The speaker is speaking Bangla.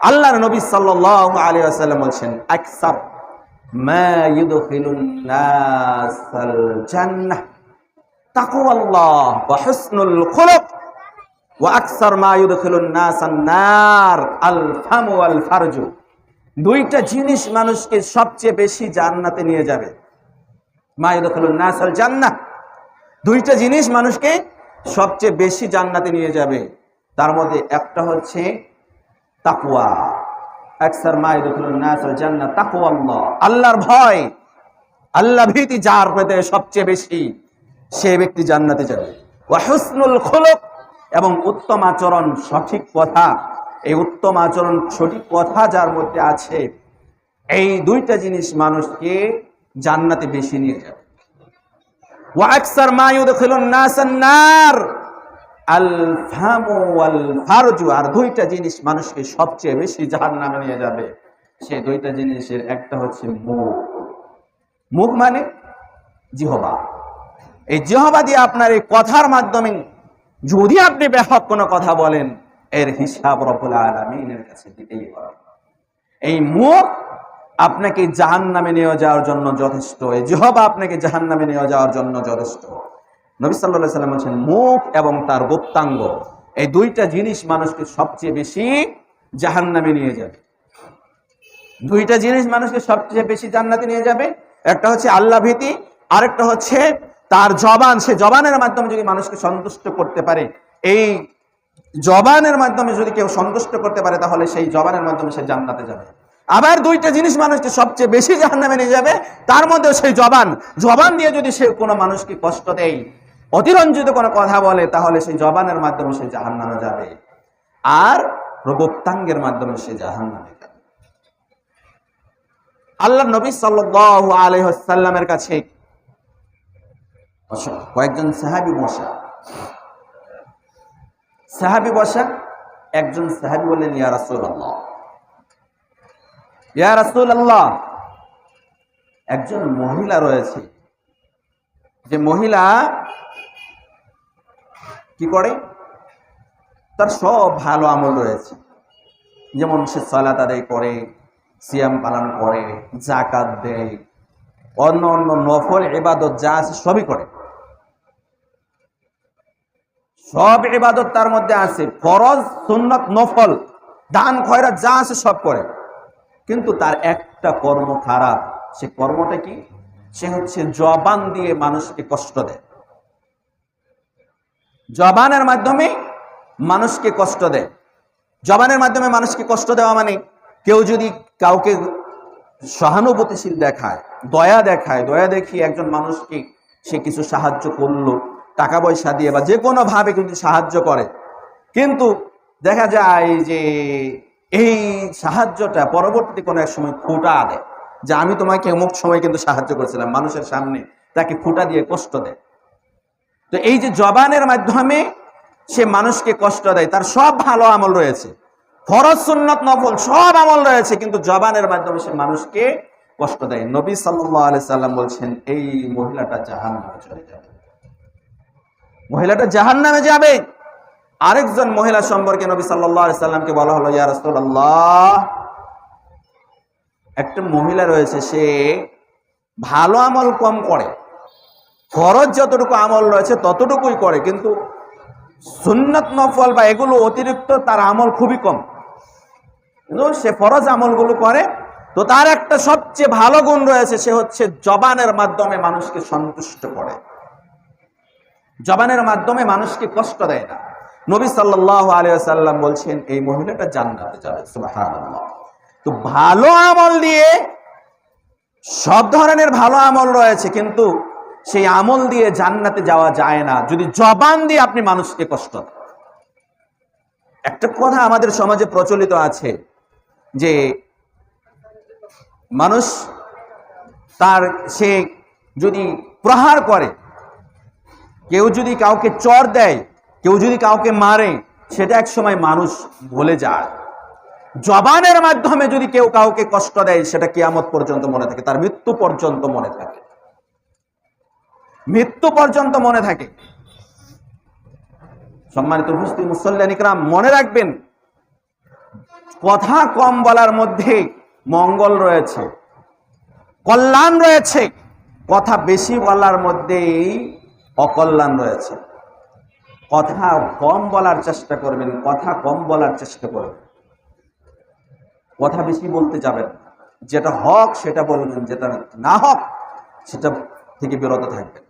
আল্লাহর নবী সাল্লাল্লাহু আলাইহি ওয়াসাল্লাম বলছেন নার আল ফারজু দুইটা জিনিস মানুষকে সবচেয়ে বেশি জান্নাতে নিয়ে যাবে। মা জান্নাহ। দুইটা জিনিস মানুষকে সবচেয়ে বেশি জান্নাতে নিয়ে যাবে। তার মধ্যে একটা হচ্ছে তাকুয়া মাইদুল নাসাল জান্নাত তাকুয়া আল্লাহ আল্লাহর ভয়, আল্লাহ ভীতি যার পেতে সবচেয়ে বেশি, সে ব্যক্তি জান্নাতে যাবে। ওয়া হুসনুল এবং উত্তম আচরণ সঠিক কথা এই উত্তম আচরণ সঠিক কথা যার মধ্যে আছে, এই দুইটা জিনিস মানুষকে জান্নাতে বেশি নিয়ে যাবে। ওয়া আকসার মা ইউদখিলুন নাসান নার আল ফামু ফারজু আর দুইটা জিনিস মানুষকে সবচেয়ে বেশি জাহান্নামে নিয়ে যাবে। সেই দুইটা জিনিসের একটা হচ্ছে মুখ। মুখ মানে জিহবা। এই জিহবা দিয়ে আপনার এই কথার মাধ্যমে যদি আপনি ব্যাপক কোনো কথা বলেন, এর হিসাব রব্বুল আলামিনের কাছে দিতেই হবে। এই মুখ আপনাকে জাহান নামে নিয়ে যাওয়ার জন্য যথেষ্ট। এই জিহবা আপনাকে জাহান নামে নিয়ে যাওয়ার জন্য যথেষ্ট। নবী সাল্লাহ সাল্লাম বলছেন মুখ এবং তার গুপ্তাঙ্গ। এই দুইটা জিনিস মানুষকে সবচেয়ে বেশি জাহান নামে নিয়ে যাবে। দুইটা জিনিস মানুষকে সবচেয়ে বেশি জান্নাতে নিয়ে যাবে। একটা হচ্ছে আল্লাহ ভীতি, আরেকটা হচ্ছে তার জবান। সে জবানের মাধ্যমে যদি মানুষকে সন্তুষ্ট করতে পারে, এই জবানের মাধ্যমে যদি কেউ সন্তুষ্ট করতে পারে, তাহলে সেই জবানের মাধ্যমে সে জান্নাতে যাবে। আবার দুইটা জিনিস মানুষকে সবচেয়ে বেশি জাহান্নামে নিয়ে যাবে, তার মধ্যেও সেই জবান। জবান দিয়ে যদি সে কোনো মানুষকে কষ্ট দেয় অতিরঞ্জিত কোনো কথা বলে, তাহলে সেই জবানের মাধ্যমে সে জাহান্নামে যাবে। আর প্রগোপ্তাঙ্গের মাধ্যমে সে জাহান্নামে যাবে। আল্লাহ নবী সাল্লাল্লাহু আলাইহি ওয়াসাল্লামের কাছে কয়েকজন সাহাবী বসা। সাহাবী বসা, একজন সাহাবী বললেন, ইয়া রাসূলুল্লাহ। ইয়া রাসূলুল্লাহ। একজন মহিলা রয়েছে। যে মহিলা কি করে? তার সব ভালো আমল রয়েছে। যেমন সে সালাত আদায় করে, সিয়াম পালন করে জাকাত দেয়, অন্য অন্য নফল এবাদত যা আছে সবই করে। সব এবাদত তার মধ্যে আছে। ফরজ, সুন্নত, নফল, দান, খয়রা যা আছে সব করে। কিন্তু তার একটা কর্ম খারাপ। সে কর্মটা কি? সে হচ্ছে জবান দিয়ে মানুষকে কষ্ট দেয়। জবানের মাধ্যমে মানুষকে কষ্ট দেয়। জবানের মাধ্যমে মানুষকে কষ্ট দেওয়া মানে কেউ যদি কাউকে সহানুভূতিশীল দেখায়, দয়া দেখায়, দয়া দেখিয়ে একজন মানুষকে সে কিছু সাহায্য করল, টাকা পয়সা দিয়ে বা যে কোনো ভাবে কিন্তু সাহায্য করে। কিন্তু দেখা যায় যে এই সাহায্যটা পরবর্তী কোনো এক সময় ফুটা দেয়। যে আমি তোমাকে অমুক সময় কিন্তু সাহায্য করেছিলাম, মানুষের সামনে তাকে ফুটা দিয়ে কষ্ট দেয়। তো এই যে জবানের মাধ্যমে সে মানুষকে কষ্ট দেয়, তার সব ভালো আমল রয়েছে। ফরজ, সুন্নত, নফল সব আমল রয়েছে, কিন্তু জবানের মাধ্যমে সে মানুষকে কষ্ট দেয়। নবী সাল্লাল্লাহু আলাইহি সাল্লাম বলছেন, এই মহিলাটা জাহান্নামে চলে যাবে। মহিলাটা জাহান্নামে যাবে। আরেকজন মহিলা সম্পর্কে নবী সাল্লাল্লাহু আলাইহি সাল্লামকে বলা হলো, ইয়া রাসূলুল্লাহ, একটা মহিলা রয়েছে, সে ভালো আমল কম করে ফরজ যতটুকু আমল রয়েছে ততটুকুই করে, কিন্তু সুন্নত নফল বা এগুলো অতিরিক্ত তার আমল খুবই কম। কিন্তু সে ফরজ আমলগুলো করে, তো তার একটা সবচেয়ে ভালো গুণ রয়েছে, সে হচ্ছে জবানের মাধ্যমে মানুষকে সন্তুষ্ট করে। জবানের মাধ্যমে মানুষকে কষ্ট দেয় না। নবী সাল্লাহ আলিয়াল্লাম বলছেন, এই মহিলাটা জান্নাতে যাবে। তো ভালো আমল দিয়ে সব ধরনের ভালো আমল রয়েছে, কিন্তু সেই আমল দিয়ে জান্নাতে যাওয়া যায় না। যদি জবান দিয়ে আপনি মানুষকে কষ্ট একটা কথা আমাদের সমাজে প্রচলিত আছে যে মানুষ তার সে যদি প্রহার করে, কেউ যদি কাউকে চর দেয়, কেউ যদি কাউকে মারে, সেটা এক সময় মানুষ ভুলে যায়। জবানের মাধ্যমে যদি কেউ কাউকে কষ্ট দেয়, সেটা কেয়ামত পর্যন্ত মনে থাকে, তার মৃত্যু পর্যন্ত মনে থাকে। মৃত্যু পর্যন্ত মনে থাকে। সম্মানিত উপস্থিত মুসল্লান ইকরাম, মনে রাখবেন, কথা কম বলার মধ্যে মঙ্গল রয়েছে, কল্যাণ রয়েছে, কথা বেশি বলার মধ্যেই অকল্যাণ রয়েছে। কথা কম বলার চেষ্টা করবেন, কথা কম বলার চেষ্টা করবেন। কথা বেশি বলতে যাবেন, যেটা হক সেটা বলবেন, যেটা না হক সেটা থেকে বিরত থাকবেন।